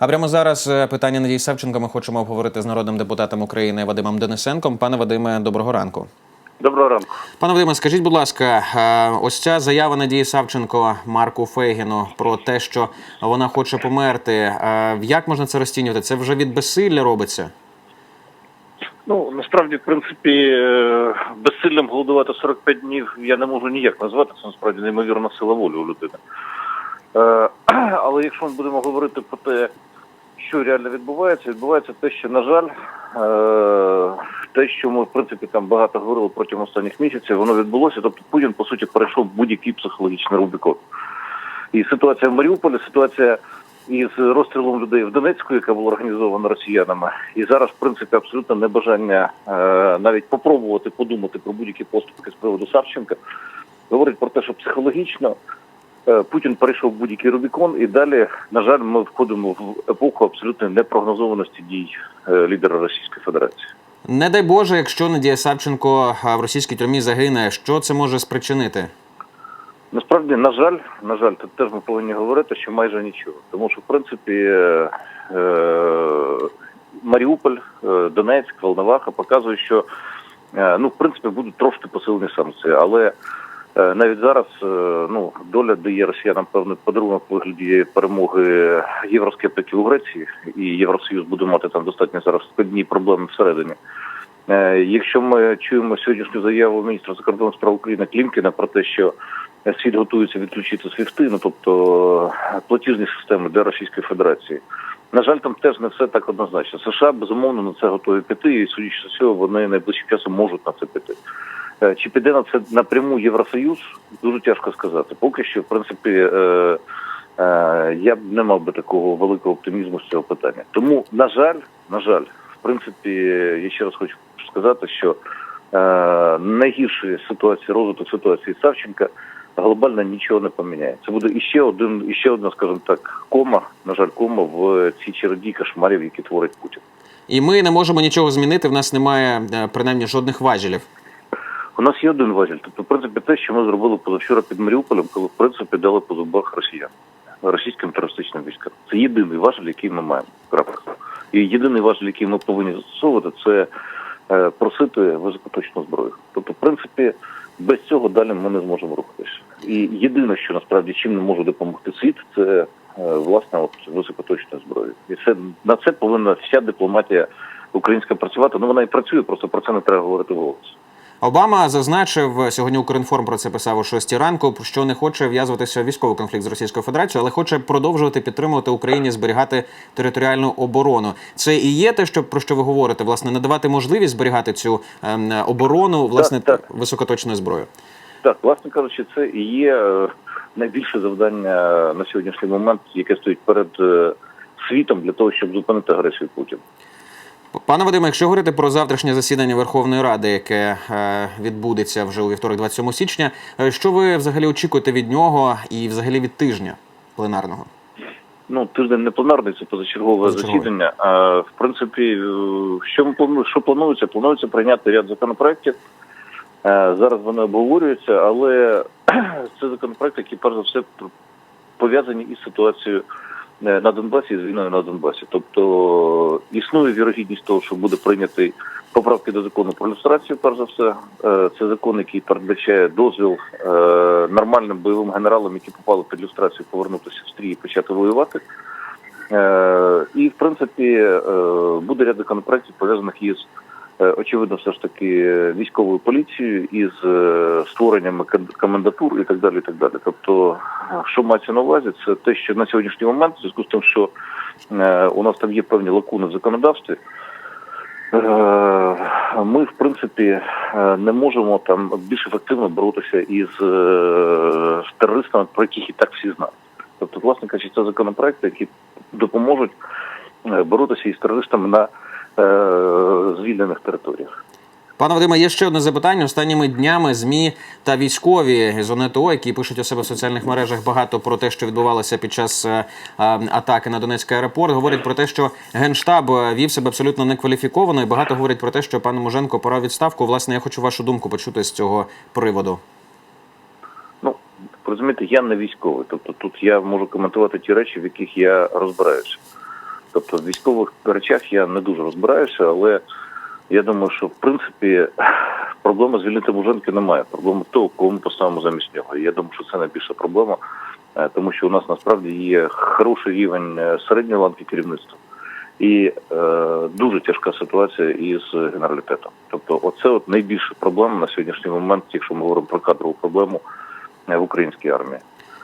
А прямо зараз е, питання Надії Савченко ми хочемо обговорити з народним депутатом України Вадимом Денисенком. Пане Вадиме, доброго ранку. Доброго ранку. Пане Вадиме, скажіть, будь ласка, е, ось ця заява Надії Савченко Марку Фейгіну про те, що вона хоче померти. е, Як можна це розцінювати? Це вже від безсилля робиться? Ну насправді, в принципі, безсиллям голодувати 45 днів я не можу ніяк назвати. Це насправді неймовірна сила волі у людини. Але якщо ми будемо говорити про те, що реально відбувається, відбувається те, що, на жаль, е, те, що ми в принципі там багато говорили протягом останніх місяців, воно відбулося. Тобто Путін по суті перейшов будь-який психологічний рубікон. І ситуація в Маріуполі, ситуація із розстрілом людей в Донецьку, яка була організована росіянами, і зараз, в принципі, абсолютно небажання е, навіть попробувати подумати про будь-які поступки з приводу Савченка, говорить про те, що психологічно Путін перейшов будь-який Рубікон, і далі, на жаль, ми входимо в епоху абсолютної непрогнозованості дій е, лідера Російської Федерації. Не дай Боже, якщо Надія Савченко е, в російській тюрмі загине, що це може спричинити? Насправді, на жаль, на жаль, тут теж ми повинні говорити, що майже нічого. Тому що, в принципі, е, е, Маріуполь, е, Донецьк, Волноваха показують, що е, ну, в принципі, будуть трошки посилені санкції. Але е, навіть зараз е, ну, доля дає росіянам певний подарунок вигляді перемоги євроскептиків у Греції, і Євросоюз буде мати там достатньо зараз складні проблеми всередині. Е, Якщо ми чуємо сьогоднішню заяву міністра закордонних справ України Клімкіна про те, що світ готується відключити свіфти, ну тобто е, платіжні системи для Російської Федерації. На жаль, там теж не все так однозначно. США безумовно на це готові піти, і судячи з цього, вони найближчим часом можуть на це піти. Е, Чи піде на це напряму Євросоюз? Дуже тяжко сказати. Поки що, в принципі, е, е, я б не мав би такого великого оптимізму з цього питання. Тому, на жаль, на жаль, в принципі, я ще раз хочу сказати, що е, ситуації, розвиток ситуації Савченка глобально нічого не поміняє. Це буде іще один, іще одна, скажімо так, кома, на жаль, кома в цій череді кошмарів, які творить Путін. І ми не можемо нічого змінити. В нас немає принаймні жодних важелів. У нас є один важіль. Тобто, в принципі, те, що ми зробили позавчора під Маріуполем, коли в принципі дали по зубах росіян, російським терористичним військам. Це єдиний важіль, який ми маємо. Крапка. І єдиний важіль, який ми повинні застосовувати, це е, просити високоточну зброю. Тобто, в принципі, без цього далі ми не зможемо рухатися. І єдине, що насправді чим не може допомогти світ, це е, власне от високоточна зброя. І це на це повинна вся дипломатія українська працювати. Ну вона і працює, просто про це не треба говорити голос. Обама зазначив сьогодні. Укрінформ про це писав о 6 ранку, що не хоче в'язуватися в військовий конфлікт з Російською Федерацією, але хоче продовжувати підтримувати Україні зберігати територіальну оборону. Це і є те, що про що ви говорите, власне, надавати можливість зберігати цю ем, оборону власне Так, так. високоточною зброєю. Так, власне кажучи, це і є е, найбільше завдання на сьогоднішній момент, яке стоїть перед е, світом для того, щоб зупинити агресію Путіна. Пане Вадиме, якщо говорити про завтрашнє засідання Верховної Ради, яке е, відбудеться вже у вівторок, 27 січня, е, що ви взагалі очікуєте від нього і взагалі від тижня пленарного? Ну, тиждень не пленарний, це позачергове Позачергове. засідання. А в принципі, е, що ми плану- що планується? Планується прийняти ряд законопроєктів. Е, Зараз вони обговорюються, але це законопроекти, які перш за все пов'язані із ситуацією е, на Донбасі і з війною на Донбасі. Тобто існує вірогідність того, що буде прийнятий поправки до закону про люстрацію, перш за все. Е, Це закон, який передбачає дозвіл е, нормальним бойовим генералам, які попали під люстрацію, повернутися в стрій і почати воювати. Е, І, в принципі, е, буде ряд законопроєктів пов'язаних із е, очевидно, все ж таки військовою поліцією із е, створенням комендатур і так далі. І так далі. Тобто, що мається на увазі, це те, що на сьогоднішній момент, в зв'язку з тим, що е, у нас там є певні лакуни в законодавстві. е, Ми, в принципі, е, не можемо там більш ефективно боротися із е, терористами, про яких і так всі знають. Тобто, власне кажучи, це законопроекти, які допоможуть е, боротися із терористами на е, звільнених територіях. Пане Вадиме, є ще одне запитання. Останніми днями ЗМІ та військові з ОНЕТО, які пишуть у себе в соціальних мережах багато про те, що відбувалося під час е, е, атаки на Донецький аеропорт, говорять про те, що генштаб е, вів себе абсолютно некваліфіковано, і багато говорять про те, що пан Муженко пора відставку. Власне, я хочу вашу думку почути з цього приводу. Ну, розумієте, я не військовий, тобто тут я можу коментувати ті речі, в яких я розбираюся. Тобто в військових речах я не дуже розбираюся, але я думаю, що в принципі проблеми звільнити Муженки немає. Проблема того, кого ми поставимо замість нього. Я думаю, що це найбільша проблема, е, тому що у нас насправді є хороший рівень е, середньої ланки керівництва. І е, дуже тяжка ситуація із генералітетом. Тобто, оце от найбільша проблема на сьогоднішній момент, якщо ми говоримо про кадрову проблему е, в українській армії.